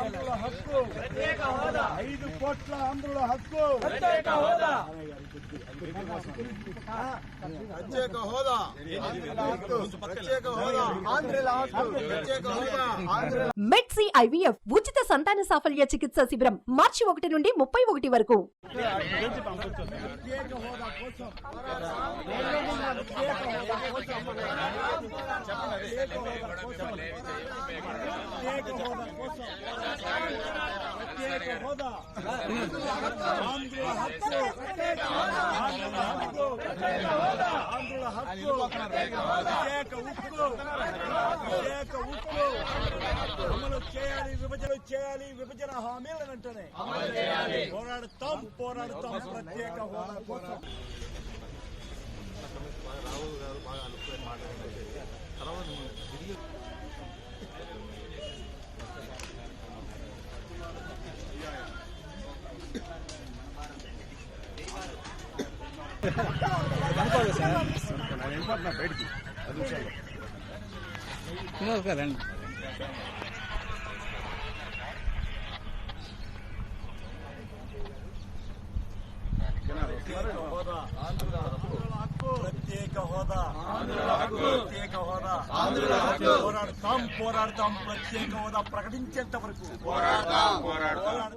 హక్కు. ప్రత్యేక హోదా. ఐదు కోట్ల ఆంధ్రుల హక్కు. ప్రత్యేక హోదా. ప్రత్యేక హోదా. ప్రత్యేక హోదా. ఆంధ్రుల హక్కు. ప్రత్యేక హోదా. ఆంధ్రుల మెడ్సీ ఐవీఎఫ్ ఉచిత సంతాన సాఫల్య చికిత్స శిబిరం మార్చి ఒకటి నుండి ముప్పై ఒకటి వరకు. ప్రత్యేక హోదా కోసం. ప్రత్యేక హోదా కోసం ప్రత్యేక హోదా కోసం ప్రత్యేక హోదా ఆంధ్రుల హక్కు ఆంధ్రుల హక్కు ఆంధ్రుల హక్కు ప్రత్యేక ఉక్కు ప్రత్యేక ఉక్కు అమలు చేయాలి విభజన చేయాలి విభజన హామీల వెంటనే పోరాడుతాం పోరాడుతాం ప్రత్యేక హోదా కోసం హోదా ప్రత్యేక హోదా ప్రత్యేక హోదా పోరాడతాం పోరాడతాం ప్రత్యేక హోదా ప్రకటించేంత వరకు. పోరాడతాం.